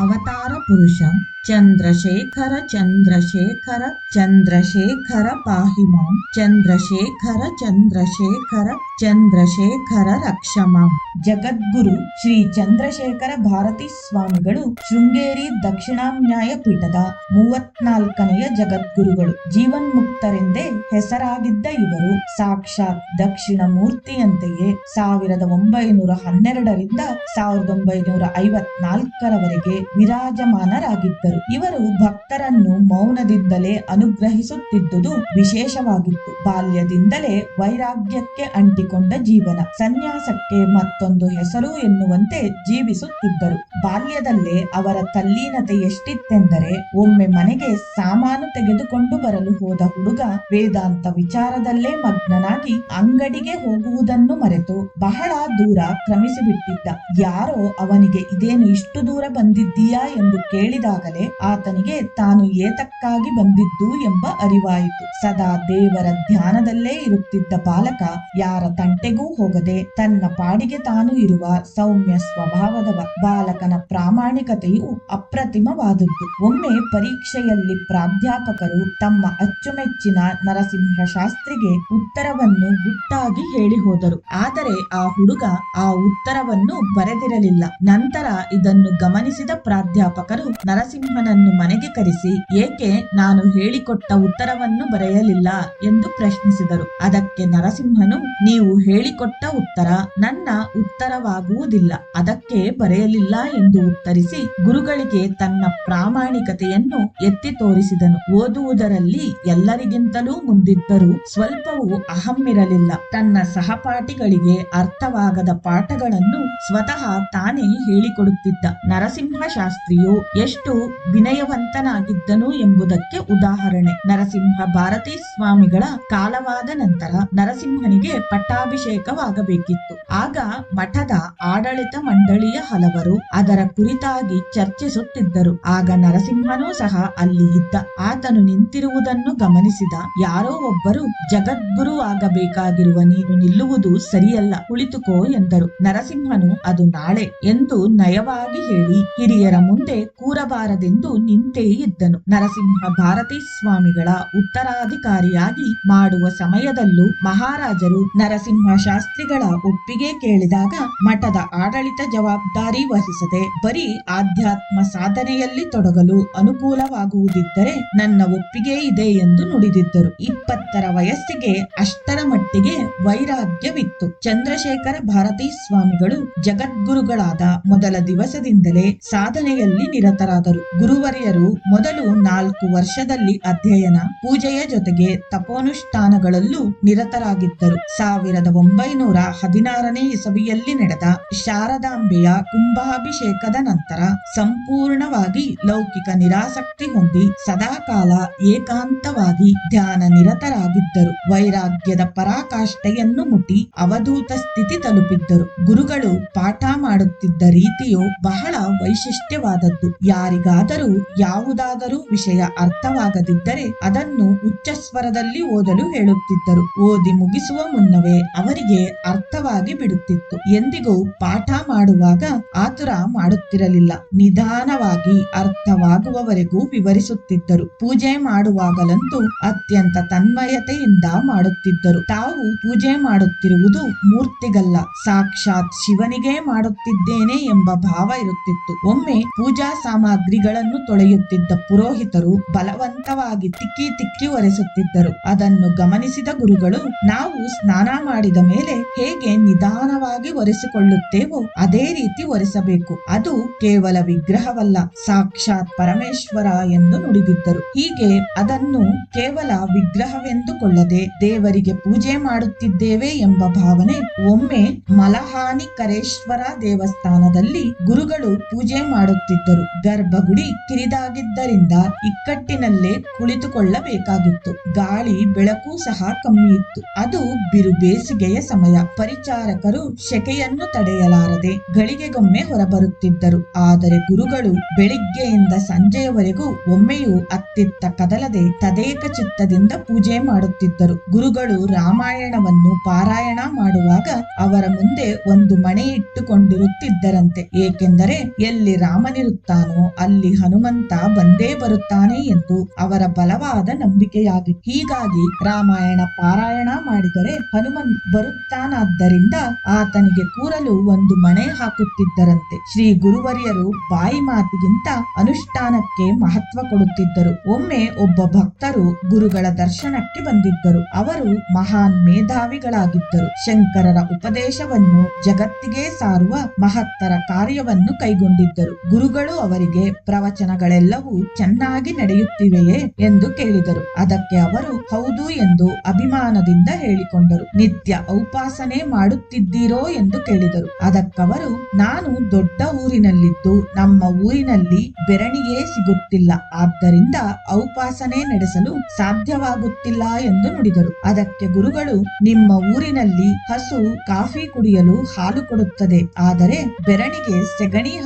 ಅವತಾರ ಪುರುಷ, ಚಂದ್ರಶೇಖರ ಚಂದ್ರಶೇಖರ ಚಂದ್ರಶೇಖರ ಪಾಹಿ ಮಾಂ ಚಂದ್ರಶೇಖರ ಚಂದ್ರಶೇಖರ ಚಂದ್ರಶೇಖರ ರಕ್ಷಮಾಂ. ಜಗದ್ಗುರು ಶ್ರೀ ಚಂದ್ರಶೇಖರ ಭಾರತಿ ಸ್ವಾಮಿಗಳು ಶೃಂಗೇರಿ ದಕ್ಷಿಣಾನ್ಯಾಯ ಪೀಠದ ಮೂವತ್ನಾಲ್ಕನೆಯ ಜಗದ್ಗುರುಗಳು. ಜೀವನ್ಮುಕ್ತರೆಂದೇ ಹೆಸರಾಗಿದ್ದ ಇವರು. ಸಾಕ್ಷಾತ್ ದಕ್ಷಿಣ ಮೂರ್ತಿಯಂತೆಯೇ ಸಾವಿರದ ಒಂಬೈನೂರ ಹನ್ನೆರಡರಿಂದ ಸಾವಿರದ ಒಂಬೈನೂರ ಐವತ್ನಾಲ್ಕರವರೆಗೆ ವಿರಾಜಮಾನರಾಗಿದ್ದರು. ಇವರು ಭಕ್ತರನ್ನು ಮೌನದಿಂದಲೇ ಅನುಗ್ರಹಿಸುತ್ತಿದ್ದುದು ವಿಶೇಷವಾಗಿತ್ತು. ಬಾಲ್ಯದಿಂದಲೇ ವೈರಾಗ್ಯಕ್ಕೆ ಅಂಟಿಕೊಂಡ ಜೀವನ. ಸನ್ಯಾಸಕ್ಕೆ ಮತ್ತೊಂದು ಹೆಸರು ಎನ್ನುವಂತೆ ಜೀವಿಸುತ್ತಿದ್ದರು. ಬಾಲ್ಯದಲ್ಲೇ ಅವರ ತಲ್ಲೀನತೆ ಎಷ್ಟಿತ್ತೆಂದರೆ ಒಮ್ಮೆ ಮನೆಗೆ ಸಾಮಾನು ತೆಗೆದುಕೊಂಡು ಬರಲು ಹೋದ ಹುಡುಗ ವೇದಾಂತ ವಿಚಾರದಲ್ಲೇ ಮಗ್ನನಾಗಿ ಅಂಗಡಿಗೆ ಹೋಗುವುದನ್ನು ಮರೆತು ಬಹಳ ದೂರ ಕ್ರಮಿಸಿಬಿಟ್ಟಿದ್ದ. ಯಾರೋ ಅವನಿಗೆ ಇದೇನು ಇಷ್ಟು ದೂರ ಬಂದಿದ್ದೀಯಾ ಎಂದು ಕೇಳಿದಾಗಲೇ ಆತನಿಗೆ ತಾನು ಏತಕ್ಕಾಗಿ ಬಂದಿದ್ದು ಎಂಬ ಅರಿವಾಯಿತು. ಸದಾ ದೇವರ ಧ್ಯಾನದಲ್ಲೇ ಇರುತ್ತಿದ್ದ ಬಾಲಕ ಯಾರ ತಂಟೆಗೂ ಹೋಗದೆ ತನ್ನ ಪಾಡಿಗೆ ತಾನು ಇರುವ ಸೌಮ್ಯ ಸ್ವಭಾವದವ. ಬಾಲಕನ ಪ್ರಾಮಾಣಿಕತೆಯು ಅಪ್ರತಿಮವಾದದ್ದು. ಒಮ್ಮೆ ಪರೀಕ್ಷೆಯಲ್ಲಿ ಪ್ರಾಧ್ಯಾಪಕರು ತಮ್ಮ ಅಚ್ಚುಮೆಚ್ಚಿನ ನರಸಿಂಹ ಶಾಸ್ತ್ರಿಗೆ ಉತ್ತರವನ್ನು ಗುಟ್ಟಾಗಿ ಹೇಳಿ ಹೋದರು ಆದರೆ ಆ ಹುಡುಗ ಆ ಉತ್ತರವನ್ನು ಬರೆದಿರಲಿಲ್ಲ. ನಂತರ ಇದನ್ನು ಗಮನಿಸಿದ ಪ್ರಾಧ್ಯಾಪಕರು ನರಸಿಂಹನನ್ನು ಮನೆಗೆ ಕರೆಸಿ, ಏಕೆ ನಾನು ಹೇಳಿಕೊಟ್ಟ ಉತ್ತರವನ್ನು ಬರೆಯಲಿಲ್ಲ? ಎಂದು ಪ್ರಶ್ನಿಸಿದರು. ಅದಕ್ಕೆ ನರಸಿಂಹನು, ನೀವು ಹೇಳಿಕೊಟ್ಟ ಉತ್ತರ ನನ್ನ ಉತ್ತರವಾಗುವುದಿಲ್ಲ. ಅದಕ್ಕೆ ಬರೆಯಲಿಲ್ಲ ಎಂದು ಉತ್ತರಿಸಿ ಗುರುಗಳಿಗೆ ತನ್ನ ಪ್ರಾಮಾಣಿಕತೆಯನ್ನು ಎತ್ತಿ ತೋರಿಸಿದನು. ಓದುವುದರಲ್ಲಿ ಎಲ್ಲರಿಗಿಂತಲೂ ಮುಂದಿದ್ದರೂ ಸ್ವಲ್ಪವೂ ಅಹಮ್ಮಿರಲಿಲ್ಲ. ತನ್ನ ಸಹಪಾಠಿಗಳಿಗೆ ಅರ್ಥವಾಗದ ಪಾಠಗಳನ್ನು ಸ್ವತಃ ತಾನೇ ಹೇಳಿಕೊಡುತ್ತಿದ್ದ. ನರಸಿಂಹ ಶಾಸ್ತ್ರಿಯು ಎಷ್ಟು ವಿನಯವಂತನಾಗಿದ್ದನು ಎಂಬುದಕ್ಕೆ ಉದಾಹರಣೆ. ನರಸಿಂಹ ಭಾರತೀ ಸ್ವಾಮಿಗಳ ಕಾಲವಾದ ನಂತರ ನರಸಿಂಹನಿಗೆ ಪಟ್ಟಾಭಿಷೇಕವಾಗಬೇಕಿತ್ತು. ಆಗ ಮಠದ ಆಡಳಿತ ಮಂಡಳಿಯ ಹಲವರು ಅದರ ಕುರಿತಾಗಿ ಚರ್ಚಿಸುತ್ತಿದ್ದರು. ಆಗ ನರಸಿಂಹನೂ ಸಹ ಅಲ್ಲಿ ಇದ್ದ. ಆತನು ನಿಂತಿರುವುದನ್ನು ಗಮನಿಸಿದ. ಯಾರೋ ಒಬ್ಬರು ಜಗದ್ಗುರು ಆಗಬೇಕಾಗಿರುವ ನೀನು ನಿಲ್ಲುವುದು ಸರಿಯಲ್ಲ ಕುಳಿತುಕೋ ಎಂದರು. ನರಸಿಂಹನು, ಅದು ನಾಳೆ ಎಂದು ನಯವಾಗಿ ಹೇಳಿ ಹಿರಿಯರ ಮುಂದೆ ಕೂರಬಾರದೆಂದು ನಿಂತೇ ಇದ್ದನು. ನರಸಿಂಹ ಭಾರತೀ ಸ್ವಾಮಿಗಳ ಉತ್ತರಾಧಿಕಾರಿಯಾಗಿ ಮಾಡುವ ಸಮಯದಲ್ಲೂ ಮಹಾರಾಜರು ನರಸಿಂಹ ಶಾಸ್ತ್ರಿಗಳ ಒಪ್ಪಿಗೆ ಕೇಳಿದಾಗ ಮಠದ ಆಡಳಿತ ಜವಾಬ್ದಾರಿ ವಹಿಸದೆ ಬರೀ ಆಧ್ಯಾತ್ಮ ಸಾಧನೆಯಲ್ಲಿ ತೊಡಗಲು ಅನುಕೂಲವಾಗುವುದಿದ್ದರೆ ನನ್ನ ಒಪ್ಪಿಗೆ ಇದೆ ಎಂದು ನುಡಿದಿದ್ದರು. ಇಪ್ಪತ್ತರ ವಯಸ್ಸಿಗೆ ಅಷ್ಟರ ಮಟ್ಟಿಗೆ ವೈರಾಗ್ಯವಿತ್ತು. ಚಂದ್ರಶೇಖರ ಭಾರತೀ ಸ್ವಾಮಿಗಳು ಜಗದ್ಗುರುಗಳಾದ ಮೊದಲ ದಿವಸದಿಂದಲೇ ಸಾಧನೆಯಲ್ಲಿ ನಿರತರಾದರು. ಗುರುವರಿಯರು ಮೊದಲು ನಾಲ್ಕು ವರ್ಷದಲ್ಲಿ ಅಧ್ಯಯನ, ಪೂಜೆಯ ಜೊತೆಗೆ ತಪೋನುಷ್ಠಾನಗಳಲ್ಲೂ ನಿರತರಾಗಿದ್ದರು. ಸಾವಿರದ ಒಂಬೈನೂರ ಹದಿನಾರನೇ ಇಸವಿಯಲ್ಲಿ ನಡೆದ ಶಾರದಾಂಬೆಯ ಕುಂಭಾಭಿಷೇಕದ ನಂತರ ಸಂಪೂರ್ಣವಾಗಿ ಲೌಕಿಕ ನಿರಾಸಕ್ತಿ ಹೊಂದಿ ಸದಾಕಾಲ ಏಕಾಂತವಾಗಿ ಧ್ಯಾನ ನಿರತರಾಗಿದ್ದರು. ವೈರಾಗ್ಯದ ಪರಾಕಾಷ್ಠೆಯನ್ನು ಮುಟ್ಟಿ ಅವಧೂತ ಸ್ಥಿತಿ ತಲುಪಿದ್ದರು. ಗುರುಗಳು ಪಾಠ ಮಾಡುತ್ತಿದ್ದ ರೀತಿಯು ಬಹಳ ವೈಶಿಷ್ಟ್ಯವಾದದ್ದು ಯಾರಿಗಾದರೂ ಯಾವುದಾದರೂ ವಿಷಯ ಅರ್ಥವಾಗದಿದ್ದರೆ ಅದನ್ನು ಉಚ್ಚಸ್ವರದಲ್ಲಿ ಓದಲು ಹೇಳುತ್ತಿದ್ದರು. ಓದಿ ಮುಗಿಸುವ ಮುನ್ನವೇ ಅವರಿಗೆ ಅರ್ಥವಾಗಿ ಬಿಡುತ್ತಿತ್ತು. ಎಂದಿಗೂ ಪಾಠ ಮಾಡುವಾಗ ಆತುರ ಮಾಡುತ್ತಿರಲಿಲ್ಲ. ನಿಧಾನವಾಗಿ ಅರ್ಥವಾಗುವವರೆಗೂ ವಿವರಿಸುತ್ತಿದ್ದರು. ಪೂಜೆ ಮಾಡುವಾಗಲಂತೂ ಅತ್ಯಂತ ತನ್ಮಯತೆಯಿಂದ ಮಾಡುತ್ತಿದ್ದರು. ತಾವು ಪೂಜೆ ಮಾಡುತ್ತಿರುವುದು ಮೂರ್ತಿಗಲ್ಲ. ಸಾಕ್ಷಾತ್ ಶಿವನಿಗೆ ಮಾಡುತ್ತಿದ್ದೇನೆ ಎಂಬ ಭಾವ ಇರುತ್ತಿತ್ತು. ಒಮ್ಮೆ ಪೂಜಾ ಸಾಮಗ್ರಿಗಳನ್ನು ತೊಳೆಯುತ್ತಿದ್ದ ಪುರೋಹಿತರು ಬಲವಂತವಾಗಿ ತಿಕ್ಕಿ ತಿಕ್ಕಿ ಒರೆಸುತ್ತಿದ್ದರು. ಅದನ್ನು ಗಮನಿಸಿದ ಗುರುಗಳು, ನಾವು ಸ್ನಾನ ಮಾಡಿದ ಮೇಲೆ ಹೇಗೆ ನಿಧಾನವಾಗಿ ಒರೆಸಿಕೊಳ್ಳುತ್ತೇವೋ ಅದೇ ರೀತಿ ಒರೆಸಬೇಕು. ಅದು ಕೇವಲ ವಿಗ್ರಹವಲ್ಲ, ಸಾಕ್ಷಾತ್ ಪರಮೇಶ್ವರ ಎಂದು ನುಡಿದಿದ್ದರು. ಹೀಗೆ ಅದನ್ನು ಕೇವಲ ವಿಗ್ರಹವೆಂದುಕೊಳ್ಳದೆ ದೇವರಿಗೆ ಪೂಜೆ ಮಾಡುತ್ತಿದ್ದೇವೆ ಎಂಬ ಭಾವನೆ ಒಮ್ಮೆ ಮಲಹಾನಿಕರೇಶ್ವರ ದೇವಸ್ಥಾನದಲ್ಲಿ ಗುರುಗಳು ಪೂಜೆ ಮಾಡುತ್ತಿದ್ದರು ಗರ್ಭಗುಡಿ ಕಿರಿದಾಗಿದ್ದರಿಂದ ಇಕ್ಕಟ್ಟಿನಲ್ಲೇ ಕುಳಿತುಕೊಳ್ಳಬೇಕಾಗಿತ್ತು. ಗಾಳಿ ಬೆಳಕು ಸಹ ಕಮ್ಮಿ ಇತ್ತು ಅದು ಬಿರು ಬೇಸಿಗೆಯ ಸಮಯ. ಪರಿಚಾರಕರು ಶೆಕೆಯನ್ನು ತಡೆಯಲಾರದೆ ಗಳಿಗೆಗೊಮ್ಮೆ ಹೊರಬರುತ್ತಿದ್ದರು. ಆದರೆ ಗುರುಗಳು ಬೆಳಿಗ್ಗೆಯಿಂದ ಸಂಜೆಯವರೆಗೂ ಒಮ್ಮೆಯೂ ಅತ್ತಿತ್ತ ಕದಲದೆ ತದೇಕ ಚಿತ್ತದಿಂದ ಪೂಜೆ ಮಾಡುತ್ತಿದ್ದರು. ಗುರುಗಳು ರಾಮಾಯಣವನ್ನು ಪಾರಾಯಣ ಮಾಡುವಾಗ ಅವರ ಮುಂದೆ ಒಂದು ಮಣೆ ಇಟ್ಟುಕೊಂಡಿರುತ್ತಿದ್ದರಂತೆ ಏಕೆಂದರೆ ಎಲ್ಲಿ ರಾಮನಿರುತ್ತಾನೋ, ಅಲ್ಲಿ ಹನುಮಂತ ಬಂದೇ ಬರುತ್ತಾನೆ ಎಂದು ಅವರ ಬಲವಾದ ನಂಬಿಕೆಯಾಗಿ. ಹೀಗಾಗಿ ರಾಮಾಯಣ ಪಾರಾಯಣ ಮಾಡಿದರೆ ಹನುಮಂತ್ ಬರುತ್ತಾನಾದ್ದರಿಂದ ಆತನಿಗೆ ಕೂರಲು ಒಂದು ಮಣೆ ಹಾಕುತ್ತಿದ್ದರಂತೆ. ಶ್ರೀ ಗುರುವರಿಯರು ಬಾಯಿ ಮಾತಿಗಿಂತ ಅನುಷ್ಠಾನಕ್ಕೆ ಮಹತ್ವ ಕೊಡುತ್ತಿದ್ದರು. ಒಮ್ಮೆ ಒಬ್ಬ ಭಕ್ತರು ಗುರುಗಳ ದರ್ಶನಕ್ಕೆ ಬಂದಿದ್ದರು. ಅವರು ಮಹಾನ್ ಮೇಧಾವಿಗಳಾಗಿದ್ದರು. ಶಂಕರರ ಉಪದೇಶವನ್ನು ಜಗತ್ತಿಗೆ ಸಾರುವ ಮಹತ್ತರ ಕಾರ್ಯವನ್ನು ಕೈಗೊಂಡಿದ್ದರು. ಗುರುಗಳು ಅವರಿಗೆ ಪ್ರವಚನಗಳೆಲ್ಲವೂ ಚೆನ್ನಾಗಿ ನಡೆಯುತ್ತಿವೆಯೇ ಎಂದು ಕೇಳಿದರು. ಅದಕ್ಕೆ ಅವರು, ಹೌದು ಎಂದು ಅಭಿಮಾನದಿಂದ ಹೇಳಿಕೊಂಡರು. ನಿತ್ಯ ಔಪಾಸನೆ ಮಾಡುತ್ತಿದ್ದೀರೋ ಎಂದು ಕೇಳಿದರು. ಅದಕ್ಕವರು, ನಾನು ದೊಡ್ಡ ಊರಿನಲ್ಲಿದ್ದು ನಮ್ಮ ಊರಿನಲ್ಲಿ ಬೆರಣಿಗೆ ಸಿಗುತ್ತಿಲ್ಲ. ಆದ್ದರಿಂದ ಔಪಾಸನೆ ನಡೆಸಲು ಸಾಧ್ಯವಾಗುತ್ತಿಲ್ಲ ಎಂದು ನುಡಿದರು. ಅದಕ್ಕೆ ಗುರುಗಳು, ನಿಮ್ಮ ಊರಿನಲ್ಲಿ ಹಸು, ಕಾಫಿ ಕುಡಿಯಲು ಹಾಲು ಕೊಡುತ್ತದೆ. ಆದರೆ ಬೆರಣಿಗೆ ಸೆಗಣಿ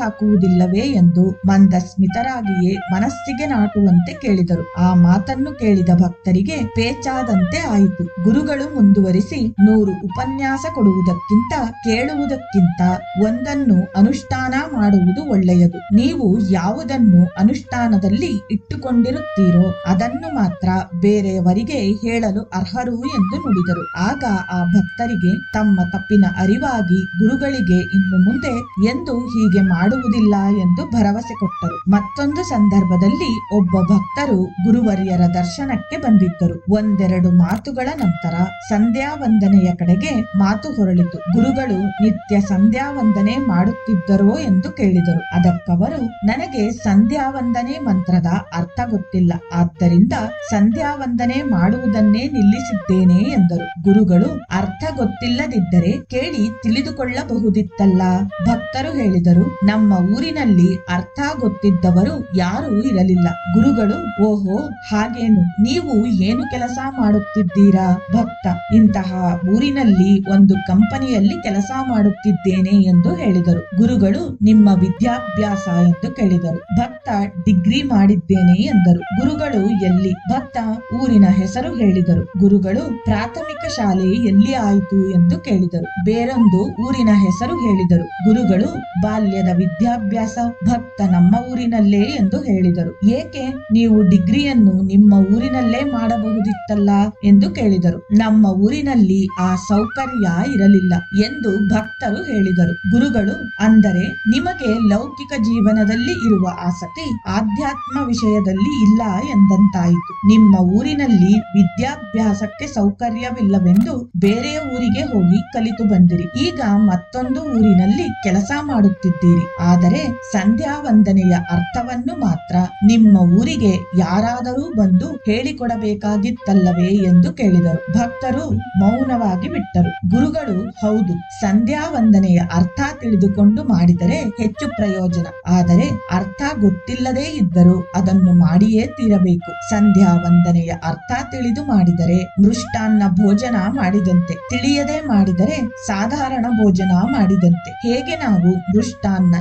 ಹಾಕುವುದಿಲ್ಲವೇ ಎಂದು ಮಂದ ಸ್ಮಿತರಾಗಿಯೇ ಮನಸ್ಸಿಗೆ ನಾಟುವಂತೆ ಕೇಳಿದರು. ಆ ಮಾತನ್ನು ಕೇಳಿದ ಭಕ್ತರಿಗೆ ಪೇಚಾದಂತೆ ಆಯಿತು. ಗುರುಗಳು ಮುಂದುವರಿಸಿ ನೂರು ಉಪನ್ಯಾಸ ಕೊಡುವುದಕ್ಕಿಂತ ಕೇಳುವುದಕ್ಕಿಂತ ಒಂದನ್ನು ಅನುಷ್ಠಾನ ಮಾಡುವುದು ಒಳ್ಳೆಯದು. ನೀವು ಯಾವುದನ್ನು ಅನುಷ್ಠಾನದಲ್ಲಿ ಇಟ್ಟುಕೊಂಡಿರುತ್ತೀರೋ ಅದನ್ನು ಮಾತ್ರ ಬೇರೆಯವರಿಗೆ ಹೇಳಲು ಅರ್ಹರು ಎಂದು ನುಡಿದರು. ಆಗ ಆ ಭಕ್ತರಿಗೆ ತಮ್ಮ ತಪ್ಪಿನ ಅರಿವಾಗಿ ಗುರುಗಳಿಗೆ ಇನ್ನು ಮುಂದೆ ಎಂದು ಹೀಗೆ ಮಾಡುವುದಿಲ್ಲ ಎಂದು ಭರವಸೆ ಕೊಟ್ಟರು. ಮತ್ತೊಂದು ಸಂದರ್ಭದಲ್ಲಿ ಒಬ್ಬ ಭಕ್ತರು ಗುರುವರ್ಯರ ದರ್ಶನಕ್ಕೆ ಬಂದಿದ್ದರು. ಒಂದೆರಡು ಮಾತುಗಳ ನಂತರ ಸಂಧ್ಯಾ ವಂದನೆಯ ಕಡೆಗೆ ಮಾತು ಹೊರಳಿತು. ಗುರುಗಳು ನಿತ್ಯ ಸಂಧ್ಯಾ ವಂದನೆ ಮಾಡುತ್ತಿದ್ದರೋ ಎಂದು ಕೇಳಿದರು. ಅದಕ್ಕವರು, ನನಗೆ ಸಂಧ್ಯಾ ವಂದನೆ ಮಂತ್ರದ ಅರ್ಥ ಗೊತ್ತಿಲ್ಲ. ಆದ್ದರಿಂದ ಸಂಧ್ಯಾ ವಂದನೆ ಮಾಡುವುದನ್ನೇ ನಿಲ್ಲಿಸಿದ್ದೇನೆ ಎಂದರು. ಗುರುಗಳು, ಅರ್ಥ ಗೊತ್ತಿಲ್ಲದಿದ್ದರೆ ಕೇಳಿ ತಿಳಿದುಕೊಳ್ಳಬಹುದಿತ್ತಲ್ಲ? ಭಕ್ತರು ಹೇಳಿದರು, ನಮ್ಮ ಊರಿನಲ್ಲಿ ಅರ್ಥ ಗೊತ್ತಿದ್ದವರು ಯಾರೂ ಇರಲಿಲ್ಲ. ಗುರುಗಳು, ಓಹೋ, ಹಾಗೇನು? ನೀವು ಏನು ಕೆಲಸ ಮಾಡುತ್ತಿದ್ದೀರಾ? ಭಕ್ತ, ಇಂತಹ ಊರಿನಲ್ಲಿ ಒಂದು ಕಂಪನಿಯಲ್ಲಿ ಕೆಲಸ ಮಾಡುತ್ತಿದ್ದೇನೆ ಎಂದು ಹೇಳಿದರು. ಗುರುಗಳು, ನಿಮ್ಮ ವಿದ್ಯಾಭ್ಯಾಸ ಎಂದು ಕೇಳಿದರು. ಭಕ್ತ, ಡಿಗ್ರಿ ಮಾಡಿದ್ದೇನೆ ಎಂದರು. ಗುರುಗಳು, ಎಲ್ಲಿ? ಭಕ್ತ, ಊರಿನ ಹೆಸರು ಹೇಳಿದರು. ಗುರುಗಳು, ಪ್ರಾಥಮಿಕ ಶಾಲೆ ಎಲ್ಲಿ ಆಯಿತು ಎಂದು ಕೇಳಿದರು. ಬೇರೊಂದು ಊರಿನ ಹೆಸರು ಹೇಳಿದರು. ಗುರುಗಳು, ಬಾಲ್ಯದ ವಿದ್ಯಾಭ್ಯಾಸ ಭಕ್ತ ನಮ್ಮ ಊರಿನಲ್ಲೇ ಎಂದು ಹೇಳಿದರು. ಏಕೆ? ನೀವು ಡಿಗ್ರಿಯನ್ನು ನಿಮ್ಮ ಊರಿನಲ್ಲೇ ಮಾಡಬಹುದಿತ್ತಲ್ಲ ಎಂದು ಕೇಳಿದರು. ನಮ್ಮ ಊರಿನಲ್ಲಿ ಆ ಸೌಕರ್ಯ ಇರಲಿಲ್ಲ ಎಂದು ಭಕ್ತರು ಹೇಳಿದರು. ಗುರುಗಳು, ಅಂದರೆ ನಿಮಗೆ ಲೌಕಿಕ ಜೀವನದಲ್ಲಿ ಇರುವ ಆಸಕ್ತಿ ಆಧ್ಯಾತ್ಮ ವಿಷಯದಲ್ಲಿ ಇಲ್ಲ ಎಂದಂತಾಯಿತು. ನಿಮ್ಮ ಊರಿನಲ್ಲಿ ವಿದ್ಯಾಭ್ಯಾಸಕ್ಕೆ ಸೌಕರ್ಯವಿಲ್ಲವೆಂದು ಬೇರೆ ಊರಿಗೆ ಹೋಗಿ ಕಲಿತು ಬಂದಿರಿ. ಈಗ ಮತ್ತೊಂದು ಊರಿನಲ್ಲಿ ಕೆಲಸ ಮಾಡುತ್ತಿದ್ದೀರಿ. ಆದರೆ ಸಂಧ್ಯಾ ವಂದನೆಯ ಅರ್ಥವನ್ನು ಮಾತ್ರ ನಿಮ್ಮ ಊರಿಗೆ ಯಾರಾದರೂ ಬಂದು ಹೇಳಿಕೊಡಬೇಕಾಗಿತ್ತಲ್ಲವೇ ಎಂದು ಕೇಳಿದರು. ಭಕ್ತರು ಮೌನವಾಗಿ ಬಿಟ್ಟರು. ಗುರುಗಳು, ಹೌದು ಸಂಧ್ಯಾ ವಂದನೆಯ ಅರ್ಥ ತಿಳಿದುಕೊಂಡು ಮಾಡಿದರೆ ಹೆಚ್ಚು ಪ್ರಯೋಜನ. ಆದರೆ ಅರ್ಥ ಗೊತ್ತಿಲ್ಲದೇ ಇದ್ದರೂ ಅದನ್ನು ಮಾಡಿಯೇ ತೀರಬೇಕು. ಸಂಧ್ಯಾ ವಂದನೆಯ ಅರ್ಥ ತಿಳಿದು ಮಾಡಿದರೆ ಮೃಷ್ಟಾನ್ನ ಭೋಜನ ಮಾಡಿದಂತೆ, ತಿಳಿಯದೆ ಮಾಡಿದರೆ ಸಾಧಾರಣ ಭೋಜನ ಮಾಡಿದಂತೆ. ಹೇಗೆ ನಾವು ಮೃಷ್ಟಾನ್ನ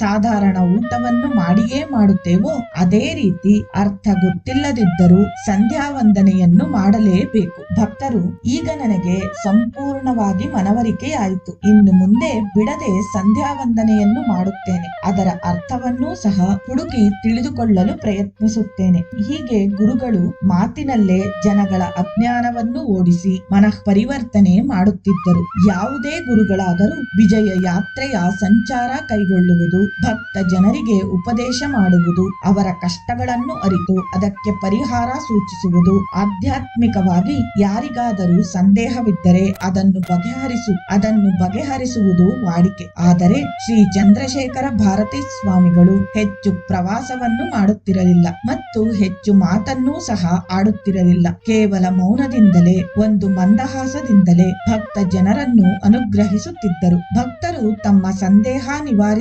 ಸಾಧಾರಣ ಊಟವನ್ನು ಮಾಡಿಯೇ ಮಾಡುತ್ತೇವೋ ಅದೇ ರೀತಿ ಅರ್ಥ ಗೊತ್ತಿಲ್ಲದಿದ್ದರೂ ಸಂಧ್ಯಾ ವಂದನೆಯನ್ನು ಮಾಡಲೇಬೇಕು. ಭಕ್ತರು, ಈಗ ನನಗೆ ಸಂಪೂರ್ಣವಾಗಿ ಮನವರಿಕೆಯಾಯಿತು. ಇನ್ನು ಮುಂದೆ ಬಿಡದೆ ಸಂಧ್ಯಾ ವಂದನೆಯನ್ನು ಮಾಡುತ್ತೇನೆ. ಅದರ ಅರ್ಥವನ್ನೂ ಸಹ ಹುಡುಕಿ ತಿಳಿದುಕೊಳ್ಳಲು ಪ್ರಯತ್ನಿಸುತ್ತೇನೆ. ಹೀಗೆ ಗುರುಗಳು ಮಾತಿನಲ್ಲೇ ಜನಗಳ ಅಜ್ಞಾನವನ್ನು ಓಡಿಸಿ ಮನಃ ಪರಿವರ್ತನೆ ಮಾಡುತ್ತಿದ್ದರು. ಯಾವುದೇ ಗುರುಗಳಾದರೂ ವಿಜಯ ಯಾತ್ರೆಯ ಸಂಚಾರ ಕೈಗೊಳ್ಳುವುದು ಭಕ್ತ ಜನರಿಗೆ ಉಪದೇಶ ಮಾಡುವುದು, ಅವರ ಕಷ್ಟಗಳನ್ನು ಅರಿತು ಅದಕ್ಕೆ ಪರಿಹಾರ ಸೂಚಿಸುವುದು. ಆಧ್ಯಾತ್ಮಿಕವಾಗಿ ಯಾರಿಗಾದರೂ ಸಂದೇಹವಿದ್ದರೆ ಅದನ್ನು ಬಗೆಹರಿಸು, ಅದನ್ನು ಬಗೆಹರಿಸುವುದು ವಾಡಿಕೆ. ಆದರೆ ಶ್ರೀ ಚಂದ್ರಶೇಖರ ಭಾರತಿ ಸ್ವಾಮಿಗಳು ಹೆಚ್ಚು ಪ್ರವಾಸವನ್ನು ಮಾಡುತ್ತಿರಲಿಲ್ಲ ಮತ್ತು ಹೆಚ್ಚು ಮಾತನ್ನೂ ಸಹ ಆಡುತ್ತಿರಲಿಲ್ಲ. ಕೇವಲ ಮೌನದಿಂದಲೇ, ಒಂದು ಮಂದಹಾಸದಿಂದಲೇ ಭಕ್ತ ಜನರನ್ನು ಅನುಗ್ರಹಿಸುತ್ತಿದ್ದರು. ಭಕ್ತರು ತಮ್ಮ ಸಂದೇಹ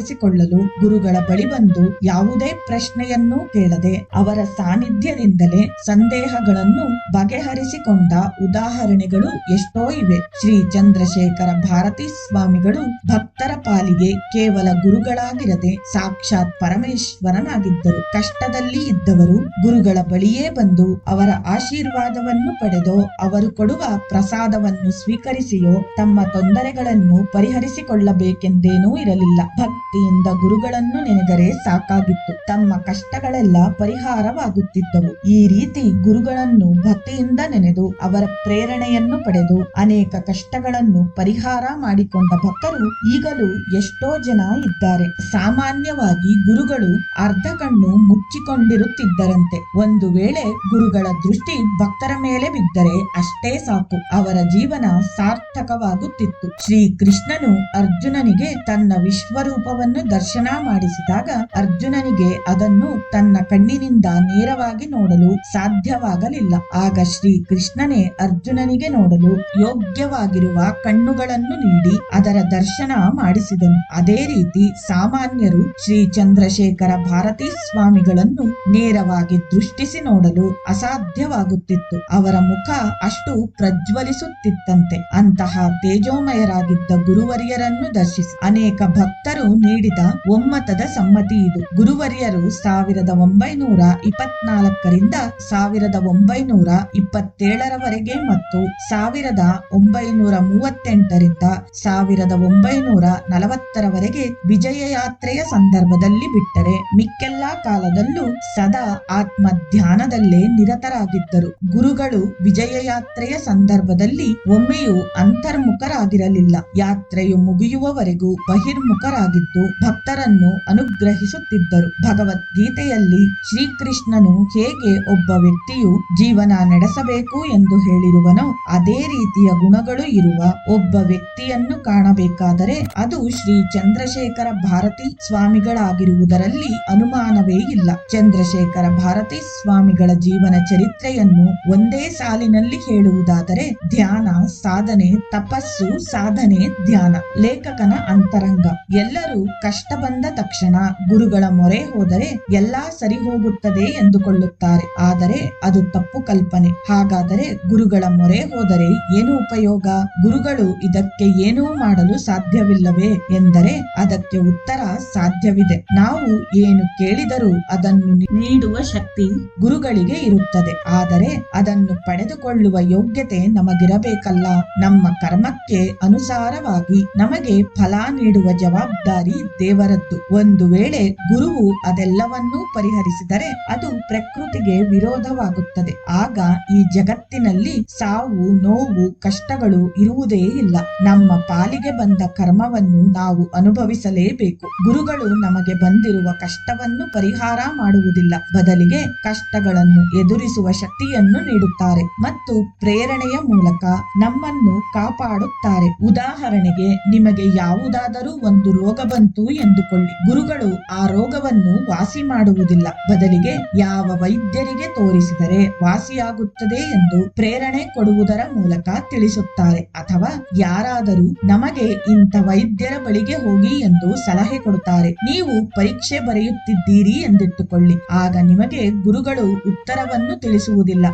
ನಿವಾರಿಸಿಕೊಳ್ಳಲು ಗುರುಗಳ ಬಳಿ ಬಂದು ಯಾವುದೇ ಪ್ರಶ್ನೆಯನ್ನೂ ಕೇಳದೆ ಅವರ ಸಾನ್ನಿಧ್ಯದಿಂದಲೇ ಸಂದೇಹಗಳನ್ನು ಬಗೆಹರಿಸಿಕೊಂಡ ಉದಾಹರಣೆಗಳು ಎಷ್ಟೋ ಇವೆ. ಶ್ರೀ ಚಂದ್ರಶೇಖರ ಭಾರತಿ ಸ್ವಾಮಿಗಳು ಭಕ್ತರ ಪಾಲಿಗೆ ಕೇವಲ ಗುರುಗಳಾಗಿರದೆ ಸಾಕ್ಷಾತ್ ಪರಮೇಶ್ವರನಾಗಿದ್ದರು. ಕಷ್ಟದಲ್ಲಿ ಇದ್ದವರು ಗುರುಗಳ ಬಳಿಯೇ ಬಂದು ಅವರ ಆಶೀರ್ವಾದವನ್ನು ಪಡೆದೋ, ಅವರು ಕೊಡುವ ಪ್ರಸಾದವನ್ನು ಸ್ವೀಕರಿಸಿಯೋ ತಮ್ಮ ತೊಂದರೆಗಳನ್ನು ಪರಿಹರಿಸಿಕೊಳ್ಳಬೇಕೆಂದೇನೂ ಇರಲಿಲ್ಲ. ಭಕ್ತಿ ಭಕ್ತಿಯಿಂದ ಗುರುಗಳನ್ನು ನೆನೆದರೆ ಸಾಕಾಗಿತ್ತು. ತಮ್ಮ ಕಷ್ಟಗಳೆಲ್ಲ ಪರಿಹಾರವಾಗುತ್ತಿದ್ದವು. ಈ ರೀತಿ ಗುರುಗಳನ್ನು ಭಕ್ತಿಯಿಂದ ನೆನೆದು ಅವರ ಪ್ರೇರಣೆಯನ್ನು ಪಡೆದು ಅನೇಕ ಕಷ್ಟಗಳನ್ನು ಪರಿಹಾರ ಮಾಡಿಕೊಂಡ ಭಕ್ತರು ಈಗಲೂ ಎಷ್ಟೋ ಜನ ಇದ್ದಾರೆ. ಸಾಮಾನ್ಯವಾಗಿ ಗುರುಗಳು ಅರ್ಧ ಕಣ್ಣು ಮುಚ್ಚಿಕೊಂಡಿರುತ್ತಿದ್ದರಂತೆ. ಒಂದು ವೇಳೆ ಗುರುಗಳ ದೃಷ್ಟಿ ಭಕ್ತರ ಮೇಲೆ ಬಿದ್ದರೆ ಅಷ್ಟೇ ಸಾಕು. ಅವರ ಜೀವನ ಸಾರ್ಥಕವಾಗುತ್ತಿತ್ತು. ಶ್ರೀ ಕೃಷ್ಣನು ಅರ್ಜುನನಿಗೆ ತನ್ನ ವಿಶ್ವರೂಪವನ್ನು ದರ್ಶನ ಮಾಡಿಸಿದಾಗ ಅರ್ಜುನನಿಗೆ ಅದನ್ನು ತನ್ನ ಕಣ್ಣಿನಿಂದ ನೇರವಾಗಿ ನೋಡಲು ಸಾಧ್ಯವಾಗಲಿಲ್ಲ. ಆಗ ಶ್ರೀ ಕೃಷ್ಣನೇ ಅರ್ಜುನನಿಗೆ ನೋಡಲು ಯೋಗ್ಯವಾಗಿರುವ ಕಣ್ಣುಗಳನ್ನು ನೀಡಿ ಅದರ ದರ್ಶನ ಮಾಡಿಸಿದನು. ಅದೇ ರೀತಿ ಸಾಮಾನ್ಯರು ಶ್ರೀ ಚಂದ್ರಶೇಖರ ಭಾರತೀ ಸ್ವಾಮಿಗಳನ್ನು ನೇರವಾಗಿ ದೃಷ್ಟಿಸಿ ನೋಡಲು ಅಸಾಧ್ಯವಾಗುತ್ತಿತ್ತು. ಅವರ ಮುಖ ಅಷ್ಟು ಪ್ರಜ್ವಲಿಸುತ್ತಿತ್ತಂತೆ. ಅಂತಹ ತೇಜೋಮಯರಾಗಿದ್ದ ಗುರುವರಿಯರನ್ನು ದರ್ಶಿಸಿ. ಅನೇಕ ಭಕ್ತರು ನೀಡಿದ ಒಮ್ಮತದ ಸಮ್ಮತಿ ಇದು. ಗುರುವರಿಯರು ಸಾವಿರದ ಒಂಬೈನೂರ ಇಪ್ಪತ್ನಾಲ್ಕರಿಂದ ಸಾವಿರದ ಒಂಬೈನೂರ ಇಪ್ಪತ್ತೇಳರವರೆಗೆ ಮತ್ತು ಸಾವಿರದ ಒಂಬೈನೂರ ಮೂವತ್ತೆಂಟರಿಂದ ಸಾವಿರದ ಒಂಬೈನೂರ ನಲವತ್ತರವರೆಗೆ ವಿಜಯ ಯಾತ್ರೆಯ ಸಂದರ್ಭದಲ್ಲಿ ಬಿಟ್ಟರೆ ಮಿಕ್ಕೆಲ್ಲಾ ಕಾಲದಲ್ಲೂ ಸದಾ ಆತ್ಮ ಧ್ಯಾನದಲ್ಲೇ ನಿರತರಾಗಿದ್ದರು. ಗುರುಗಳು ವಿಜಯ ಯಾತ್ರೆಯ ಸಂದರ್ಭದಲ್ಲಿ ಒಮ್ಮೆಯೂ ಅಂತರ್ಮುಖರಾಗಿರಲಿಲ್ಲ. ಯಾತ್ರೆಯು ಮುಗಿಯುವವರೆಗೂ ಬಹಿರ್ಮುಖರಾಗಿದ್ದು ಭಕ್ತರನ್ನು ಅನುಗ್ರಹಿಸುತ್ತಿದ್ದರು. ಭಗವದ್ಗೀತೆಯಲ್ಲಿ ಶ್ರೀಕೃಷ್ಣನು ಹೇಗೆ ಒಬ್ಬ ವ್ಯಕ್ತಿಯು ಜೀವನ ನಡೆಸಬೇಕು ಎಂದು ಹೇಳಿರುವನೋ, ಅದೇ ರೀತಿಯ ಗುಣಗಳು ಇರುವ ಒಬ್ಬ ವ್ಯಕ್ತಿಯನ್ನು ಕಾಣಬೇಕಾದರೆ ಅದು ಶ್ರೀ ಚಂದ್ರಶೇಖರ ಭಾರತಿ ಸ್ವಾಮಿಗಳಾಗಿರುವುದರಲ್ಲಿ ಅನುಮಾನವೇ ಇಲ್ಲ. ಚಂದ್ರಶೇಖರ ಭಾರತಿ ಸ್ವಾಮಿಗಳ ಜೀವನ ಚರಿತ್ರೆಯನ್ನು ಒಂದೇ ಸಾಲಿನಲ್ಲಿ ಹೇಳುವುದಾದರೆ, ಧ್ಯಾನ, ಸಾಧನೆ, ತಪಸ್ಸು, ಸಾಧನೆ, ಧ್ಯಾನ, ಲೇಖಕನ ಅಂತರಂಗ. ಎಲ್ಲರೂ ಕಷ್ಟ ಬಂದ ತಕ್ಷಣ ಗುರುಗಳ ಮೊರೆ ಹೋದರೆ ಎಲ್ಲಾ ಸರಿ ಹೋಗುತ್ತದೆ ಎಂದುಕೊಳ್ಳುತ್ತಾರೆ. ಆದರೆ ಅದು ತಪ್ಪು ಕಲ್ಪನೆ. ಹಾಗಾದರೆ ಗುರುಗಳ ಮೊರೆ ಹೋದರೆ ಏನು ಉಪಯೋಗ? ಗುರುಗಳು ಇದಕ್ಕೆ ಏನೂ ಮಾಡಲು ಸಾಧ್ಯವಿಲ್ಲವೇ? ಎಂದರೆ ಅದಕ್ಕೆ ಉತ್ತರ ಸಾಧ್ಯವಿದೆ. ನಾವು ಏನು ಕೇಳಿದರೂ ಅದನ್ನು ನೀಡುವ ಶಕ್ತಿ ಗುರುಗಳಿಗೆ ಇರುತ್ತದೆ. ಆದರೆ ಅದನ್ನು ಪಡೆದುಕೊಳ್ಳುವ ಯೋಗ್ಯತೆ ನಮಗಿರಬೇಕಲ್ಲ. ನಮ್ಮ ಕರ್ಮಕ್ಕೆ ಅನುಸಾರವಾಗಿ ನಮಗೆ ಫಲ ನೀಡುವ ಜವಾಬ್ದಾರಿ ದೇವರದ್ದು. ಒಂದು ವೇಳೆ ಗುರುವು ಅದೆಲ್ಲವನ್ನೂ ಪರಿಹರಿಸಿದರೆ ಅದು ಪ್ರಕೃತಿಗೆ ವಿರೋಧವಾಗುತ್ತದೆ. ಆಗ ಈ ಜಗತ್ತಿನಲ್ಲಿ ಸಾವು, ನೋವು, ಕಷ್ಟಗಳು ಇರುವುದೇ ಇಲ್ಲ. ನಮ್ಮ ಪಾಲಿಗೆ ಬಂದ ಕರ್ಮವನ್ನು ನಾವು ಅನುಭವಿಸಲೇಬೇಕು. ಗುರುಗಳು ನಮಗೆ ಬಂದಿರುವ ಕಷ್ಟವನ್ನು ಪರಿಹಾರ ಮಾಡುವುದಿಲ್ಲ. ಬದಲಿಗೆ ಕಷ್ಟಗಳನ್ನು ಎದುರಿಸುವ ಶಕ್ತಿಯನ್ನು ನೀಡುತ್ತಾರೆ ಮತ್ತು ಪ್ರೇರಣೆಯ ಮೂಲಕ ನಮ್ಮನ್ನು ಕಾಪಾಡುತ್ತಾರೆ. ಉದಾಹರಣೆಗೆ, ನಿಮಗೆ ಯಾವುದಾದರೂ ಒಂದು ರೋಗ ಬಂತು. ಎಂದುಕೊಳ್ಳಿ. ಗುರುಗಳು ಆ ರೋಗವನ್ನು ವಾಸಿ ಮಾಡುವುದಿಲ್ಲ. ಬದಲಿಗೆ ಯಾವ ವೈದ್ಯರಿಗೆ ತೋರಿಸಿದರೆ ವಾಸಿಯಾಗುತ್ತದೆ ಎಂದು ಪ್ರೇರಣೆ ಕೊಡುವುದರ ಮೂಲಕ ತಿಳಿಸುತ್ತಾರೆ. ಅಥವಾ ಯಾರಾದರೂ ನಮಗೆ ಇಂಥ ವೈದ್ಯರ ಬಳಿಗೆ ಹೋಗಿ ಎಂದು ಸಲಹೆ ಕೊಡುತ್ತಾರೆ. ನೀವು ಪರೀಕ್ಷೆ ಬರೆಯುತ್ತಿದ್ದೀರಿ ಎಂದಿಟ್ಟುಕೊಳ್ಳಿ. ಆಗ ನಿಮಗೆ ಗುರುಗಳು ಉತ್ತರವನ್ನು ತಿಳಿಸುವುದಿಲ್ಲ.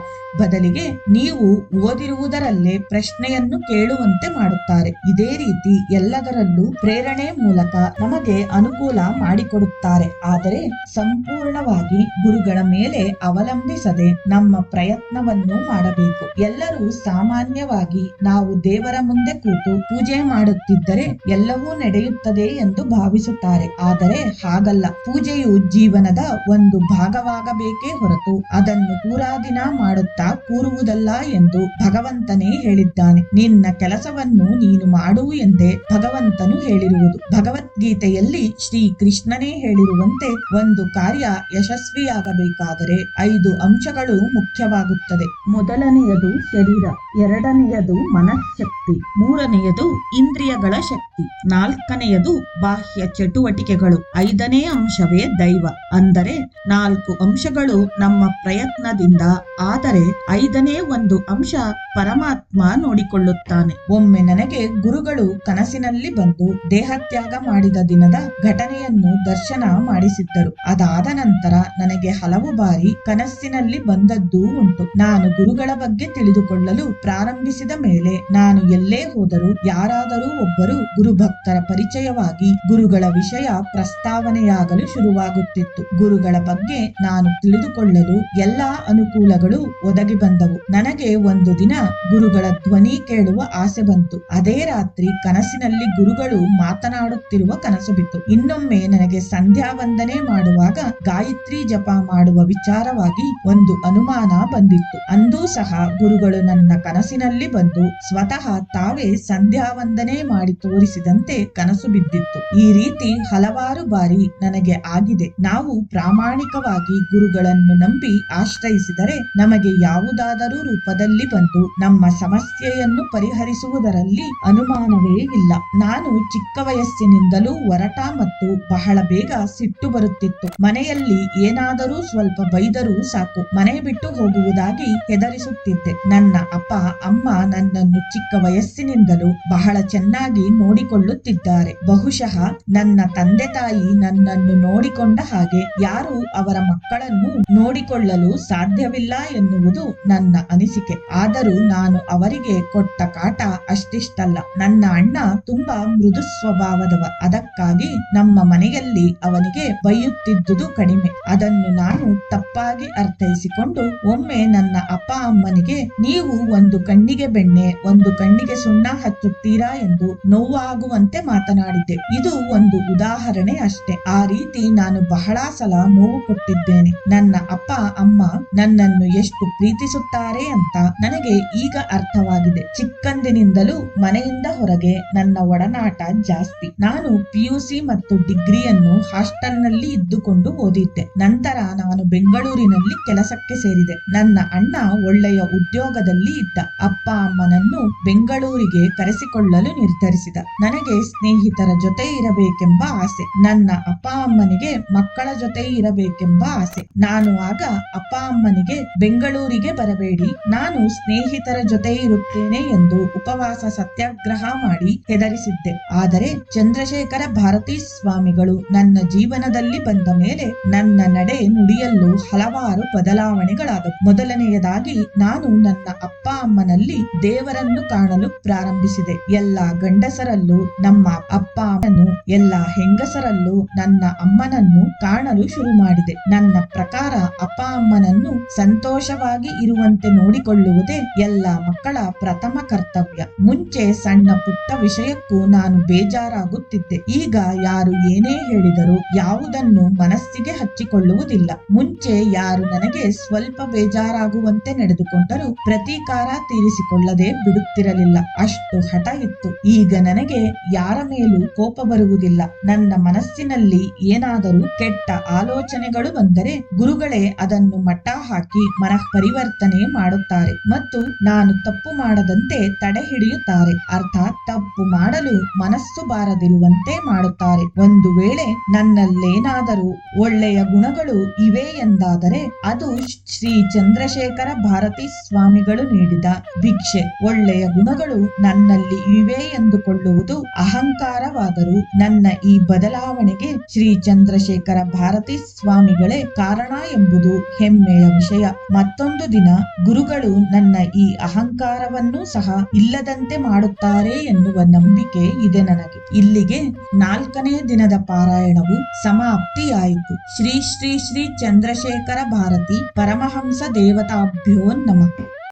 ಬದಲಿಗೆ ನೀವು ಓದಿರುವುದರಲ್ಲೇ ಪ್ರಶ್ನೆಯನ್ನು ಕೇಳುವಂತೆ ಮಾಡುತ್ತಾರೆ. ಇದೇ ರೀತಿ ಎಲ್ಲದರಲ್ಲೂ ಪ್ರೇರಣೆ ಮೂಲಕ ನಮಗೆ ಅನುಕೂಲ ಮಾಡಿಕೊಡುತ್ತಾರೆ. ಆದರೆ ಸಂಪೂರ್ಣವಾಗಿ ಗುರುಗಳ ಮೇಲೆ ಅವಲಂಬಿಸದೆ ನಮ್ಮ ಪ್ರಯತ್ನವನ್ನು ಮಾಡಬೇಕು. ಎಲ್ಲರೂ ಸಾಮಾನ್ಯವಾಗಿ ನಾವು ದೇವರ ಮುಂದೆ ಕೂತು ಪೂಜೆ ಮಾಡುತ್ತಿದ್ದರೆ ಎಲ್ಲವೂ ನಡೆಯುತ್ತದೆ ಎಂದು ಭಾವಿಸುತ್ತಾರೆ. ಆದರೆ ಹಾಗಲ್ಲ. ಪೂಜೆಯು ಜೀವನದ ಒಂದು ಭಾಗವಾಗಬೇಕೇ ಹೊರತು ಅದನ್ನು ಪೂರಾ ದಿನ ಮಾಡುತ್ತಾ ಕೂರುವುದಲ್ಲ ಎಂದು ಭಗವಂತನೇ ಹೇಳಿದ್ದಾನೆ. ನಿನ್ನ ಕೆಲಸವನ್ನು ನೀನು ಮಾಡು ಎಂದೇ ಭಗವಂತನು ಹೇಳಿರುವುದು. ಭಗವದ್ಗೀತೆಯಲ್ಲಿ ಶ್ರೀ ಕೃಷ್ಣನೇ ಹೇಳಿರುವಂತೆ ಒಂದು ಕಾರ್ಯ ಯಶಸ್ವಿಯಾಗಬೇಕಾದರೆ ಐದು ಅಂಶಗಳು ಮುಖ್ಯವಾಗುತ್ತದೆ. ಮೊದಲನೆಯದು ಶರೀರ. ಎರಡನೆಯದು ಮನಃಶಕ್ತಿ. ಮೂರನೆಯದು ಇಂದ್ರಿಯಗಳ ಶಕ್ತಿ. ನಾಲ್ಕನೆಯದು ಬಾಹ್ಯ ಚಟುವಟಿಕೆಗಳು. ಐದನೇ ಅಂಶವೇ ದೈವ. ಅಂದರೆ ನಾಲ್ಕು ಅಂಶಗಳು ನಮ್ಮ ಪ್ರಯತ್ನದಿಂದ, ಆದರೆ ಐದನೇ ಒಂದು ಅಂಶ ಪರಮಾತ್ಮ ನೋಡಿಕೊಳ್ಳುತ್ತಾನೆ. ಒಮ್ಮೆ ನನಗೆ ಗುರುಗಳು ಕನಸಿನಲ್ಲಿ ಬಂದು ದೇಹತ್ಯಾಗ ಮಾಡಿದ ದಿನದ ಘಟನೆಯನ್ನು ದರ್ಶನ ಮಾಡಿಸಿದ್ದರು. ಅದಾದ ನಂತರ ನನಗೆ ಹಲವು ಬಾರಿ ಕನಸಿನಲ್ಲಿ ಬಂದದ್ದೂ ಉಂಟು. ನಾನು ಗುರುಗಳ ಬಗ್ಗೆ ತಿಳಿದುಕೊಳ್ಳಲು ಪ್ರಾರಂಭಿಸಿದ ಮೇಲೆ ನಾನು ಎಲ್ಲೇ ಹೋದರೂ ಯಾರಾದರೂ ಒಬ್ಬರು ಗುರುಭಕ್ತರ ಪರಿಚಯವಾಗಿ ಗುರುಗಳ ವಿಷಯ ಪ್ರಸ್ತಾವನೆಯಾಗಲು ಶುರುವಾಗುತ್ತಿತ್ತು. ಗುರುಗಳ ಬಗ್ಗೆ ನಾನು ತಿಳಿದುಕೊಳ್ಳಲು ಎಲ್ಲಾ ಅನುಕೂಲಗಳು ಒದಗಿ ಬಂದವು. ನನಗೆ ಒಂದು ದಿನ ಗುರುಗಳ ಧ್ವನಿ ಕೇಳುವ ಆಸೆ ಬಂತು. ಅದೇ ರಾತ್ರಿ ಕನಸಿನಲ್ಲಿ ಗುರುಗಳು ಮಾತನಾಡುತ್ತಿರುವ ಕನಸು ಬಿತ್ತು. ಇನ್ನೊಮ್ಮೆ ನನಗೆ ಸಂಧ್ಯಾ ವಂದನೆ ಮಾಡುವಾಗ ಗಾಯತ್ರಿ ಜಪ ಮಾಡುವ ವಿಚಾರವಾಗಿ ಒಂದು ಅನುಮಾನ ಬಂದಿತ್ತು. ಅಂದೂ ಸಹ ಗುರುಗಳು ನನ್ನ ಕನಸಿನಲ್ಲಿ ಬಂದು ಸ್ವತಃ ತಾವೇ ಸಂಧ್ಯಾ ವಂದನೆ ಮಾಡಿ ತೋರಿಸಿದಂತೆ ಕನಸು ಬಿದ್ದಿತ್ತು. ಈ ರೀತಿ ಹಲವಾರು ಬಾರಿ ನನಗೆ ಆಗಿದೆ. ನಾವು ಪ್ರಾಮಾಣಿಕವಾಗಿ ಗುರುಗಳನ್ನು ನಂಬಿ ಆಶ್ರಯಿಸಿದರೆ ನಮಗೆ ಯಾವುದಾದರೂ ರೂಪದಲ್ಲಿ ಬಂದು ನಮ್ಮ ಸಮಸ್ಯೆಯನ್ನು ಪರಿಹರಿಸುವುದರಲ್ಲಿ ಅನುಮಾನವೇ ಇಲ್ಲ. ನಾನು ಚಿಕ್ಕ ವಯಸ್ಸಿನಿಂದಲೂ ಒರಟ ಮತ್ತು ಬಹಳ ಬೇಗ ಸಿಟ್ಟು ಬರುತ್ತಿತ್ತು. ಮನೆಯಲ್ಲಿ ಏನಾದರೂ ಸ್ವಲ್ಪ ಬೈದರೂ ಸಾಕು. ಮನೆ ಬಿಟ್ಟು ಹೋಗುವುದಾಗಿ ಹೆದರಿಸುತ್ತಿದ್ದೆ. ನನ್ನ ಅಪ್ಪ ಅಮ್ಮ ನನ್ನನ್ನು ಚಿಕ್ಕ ವಯಸ್ಸಿನಿಂದಲೂ ಬಹಳ ಚೆನ್ನಾಗಿ ನೋಡಿಕೊಳ್ಳುತ್ತಿದ್ದಾರೆ. ಬಹುಶಃ ನನ್ನ ತಂದೆ ತಾಯಿ ನನ್ನನ್ನು ನೋಡಿಕೊಂಡ ಹಾಗೆ ಯಾರು ಅವರ ಮಕ್ಕಳನ್ನು ನೋಡಿಕೊಳ್ಳಲು ಸಾಧ್ಯವಿಲ್ಲ ಎನ್ನುವುದು ನನ್ನ ಅನಿಸಿಕೆ. ಆದರೂ ನಾನು ಅವರಿಗೆ ಕೊಟ್ಟ ಕಾಟ ಅಷ್ಟಿಷ್ಟಲ್ಲ. ನನ್ನ ಅಣ್ಣ ತುಂಬಾ ಮೃದು ಸ್ವಭಾವದವ. ಅದಕ್ಕಾಗಿ ನಮ್ಮ ಮನೆಯಲ್ಲಿ ಅವನಿಗೆ ಬೈಯುತ್ತಿದ್ದುದು ಕಡಿಮೆ. ಅದನ್ನು ನಾನು ತಪ್ಪಾಗಿ ಅರ್ಥೈಸಿಕೊಂಡು ಒಮ್ಮೆ ನನ್ನ ಅಪ್ಪ ಅಮ್ಮನಿಗೆ, ನೀವು ಒಂದು ಕಣ್ಣಿಗೆ ಬೆಣ್ಣೆ, ಒಂದು ಕಣ್ಣಿಗೆ ಸುಣ್ಣ ಹಚ್ಚುತ್ತೀರಾ ಎಂದು ನೋವಾಗುವಂತೆ ಮಾತನಾಡಿದ್ದೆ. ಇದು ಒಂದು ಉದಾಹರಣೆ ಅಷ್ಟೇ. ಆ ರೀತಿ ನಾನು ಬಹಳ ಸಲ ನೋವು ಕೊಟ್ಟಿದ್ದೇನೆ. ನನ್ನ ಅಪ್ಪ, ಅಮ್ಮ ನನ್ನನ್ನು ಎಷ್ಟು ಪ್ರೀತಿಸುತ್ತಾರೆ ಅಂತ ನನಗೆ ಈಗ ಅರ್ಥವಾಗಿದೆ. ಚಿಕ್ಕಂದಿನಿಂದಲೂ ಮನೆಯಿಂದ ಹೊರಗೆ ನನ್ನ ಒಡನಾಟ ಜಾಸ್ತಿ. ನಾನು ಪಿಯುಸಿ ಮತ್ತು ಡಿಗ್ರಿಯನ್ನು ಹಾಸ್ಟೆಲ್ನಲ್ಲಿ ಇದ್ದುಕೊಂಡು ಓದಿದ್ದೆ. ನಂತರ ನಾನು ಬೆಂಗಳೂರಿನಲ್ಲಿ ಕೆಲಸಕ್ಕೆ ಸೇರಿದೆ. ನನ್ನ ಅಣ್ಣ ಒಳ್ಳೆಯ ಉದ್ಯೋಗದಲ್ಲಿ ಇದ್ದ. ಅಪ್ಪ ಅಮ್ಮನನ್ನು ಬೆಂಗಳೂರಿಗೆ ಕರೆಸಿಕೊಳ್ಳಲು ನಿರ್ಧರಿಸಿದ. ನನಗೆ ಸ್ನೇಹಿತರ ಜೊತೆ ಇರಬೇಕೆಂಬ ಆಸೆ. ನನ್ನ ಅಪ್ಪ ಅಮ್ಮನಿಗೆ ಮಕ್ಕಳ ಜೊತೆ ಇರಬೇಕೆಂಬ ಆಸೆ. ನಾನು ಆಗ ಅಪ್ಪ ಅಮ್ಮನಿಗೆ ಬೆಂಗಳೂರಿಗೆ ಬರಬೇಡಿ. ನಾನು ಸ್ನೇಹಿತರ ಜೊತೆ ಇರುತ್ತೇನೆ ಎಂದು ಉಪವಾಸ ಸತ್ಯಾಗ್ರಹ ಮಾಡಿ ಹೆದರಿಸಿದ್ದೆ. ಆದರೆ ಚಂದ್ರಶೇಖರ ಭಾರತೀ ಸ್ವಾಮಿಗಳು ನನ್ನ ಜೀವನದಲ್ಲಿ ಬಂದ ಮೇಲೆ ನನ್ನ ನಡೆ ನುಡಿಯಲ್ಲೂ ಹಲವಾರು ಬದಲಾವಣೆಗಳಾದವು. ಮೊದಲನೆಯದಾಗಿ ನಾನು ನನ್ನ ಅಪ್ಪ ಅಮ್ಮನಲ್ಲಿ ದೇವರನ್ನು ಕಾಣಲು ಪ್ರಾರಂಭಿಸಿದೆ. ಎಲ್ಲ ಗಂಡಸರಲ್ಲೂ, ನಮ್ಮ ಅಪ್ಪ ಅಮ್ಮನು ಎಲ್ಲ ಹೆಂಗಸರಲ್ಲೂ ನನ್ನ ಅಮ್ಮನನ್ನು ಕಾಣಲು ಶುರು ಮಾಡಿದೆ ನನ್ನ ಪ್ರಕಾರ ಅಪ್ಪ ಅಮ್ಮನನ್ನು ಸಂತೋಷವಾಗಿ ಇರುವಂತೆ ನೋಡಿಕೊಳ್ಳುವುದೇ ಎಲ್ಲ ಮಕ್ಕಳ ಪ್ರಥಮ ಕರ್ತವ್ಯ. ಮುಂಚೆ ಸಣ್ಣ ಪುಟ್ಟ ವಿಷಯಕ್ಕೂ ನಾನು ಬೇಜಾರಾಗುತ್ತಿದ್ದೆ. ಈಗ ಯಾರು ಏನೇ ಹೇಳಿದರೂ ಯಾವುದನ್ನು ಮನಸ್ಸಿಗೆ ಹಚ್ಚಿಕೊಳ್ಳುವುದಿಲ್ಲ. ಮುಂಚೆ ಯಾರು ನನಗೆ ಸ್ವಲ್ಪ ಬೇಜಾರಾಗುವಂತೆ ನಡೆದುಕೊಂಡರೂ ಪ್ರತೀಕಾರ ತೀರಿಸಿಕೊಳ್ಳದೆ ಬಿಡುತ್ತಿರಲಿಲ್ಲ. ಅಷ್ಟು ಹಠ ಇತ್ತು. ಈಗ ನನಗೆ ಯಾರ ಮೇಲೂ ಕೋಪ ಬರುವುದಿಲ್ಲ. ನನ್ನ ಮನಸ್ಸಿನಲ್ಲಿ ಏನಾದರೂ ಕೆಟ್ಟ ಆಲೋಚನೆಗಳು ಬಂದರೆ ಗುರುಗಳೇ ಅದನ್ನು ಮಟ್ಟ ಹಾಕಿ ಮನಃ ಪರಿವರ್ತನೆ ಮಾಡುತ್ತಾರೆ ಮತ್ತು ನಾನು ತಪ್ಪು ಮಾಡದಂತೆ ತಡೆ ಹಿಡಿಯುತ್ತಾರೆ. ಅರ್ಥಾತ್ ತಪ್ಪು ಮಾಡಲು ಮನಸ್ಸು ಬಾರದಿರುವಂತೆ ಮಾಡುತ್ತಾರೆ. ಒಂದು ವೇಳೆ ನನ್ನಲ್ಲೇನಾದರೂ ಒಳ್ಳೆಯ ಗುಣಗಳು ಇವೆ ಎಂದಾದರೆ ಅದು ಶ್ರೀ ಚಂದ್ರಶೇಖರ ಭಾರತಿ ಸ್ವಾಮಿಗಳು ನೀಡಿದ ಭಿಕ್ಷೆ. ಒಳ್ಳೆಯ ಗುಣಗಳು ನನ್ನಲ್ಲಿ ಇವೆ ಎಂದುಕೊಳ್ಳುವುದು ಅಹಂಕಾರವಾದರೂ ನನ್ನ ಈ ಬದಲಾವಣೆಗೆ ಶ್ರೀ ಚಂದ್ರಶೇಖರ ಭಾರತಿ ಸ್ವಾಮಿಗಳೇ ಕಾರಣ ಎಂಬುದು ಹೆಮ್ಮೆಯ ವಿಷಯ. ಮತ್ತೊಂದು ದಿನ ಗುರುಗಳು ನನ್ನ ಈ ಅಹಂಕಾರವನ್ನು ಸಹ ಇಲ್ಲದಂತೆ ಮಾಡುತ್ತಾರೆ ಎನ್ನುವ ನಂಬಿಕೆ ಇದೆ ನನಗೆ. ಇಲ್ಲಿಗೆ ನಾಲ್ಕನೇ ದಿನದ ಪಾರಾಯಣವು ಸಮಾಪ್ತಿಯಾಯಿತು. ಶ್ರೀ ಶ್ರೀ ಶ್ರೀ ಚಂದ್ರಶೇಖರ ಭಾರತಿ ಪರಮಹಂಸ ದೇವತಾಭ್ಯೋ ನಮಃ.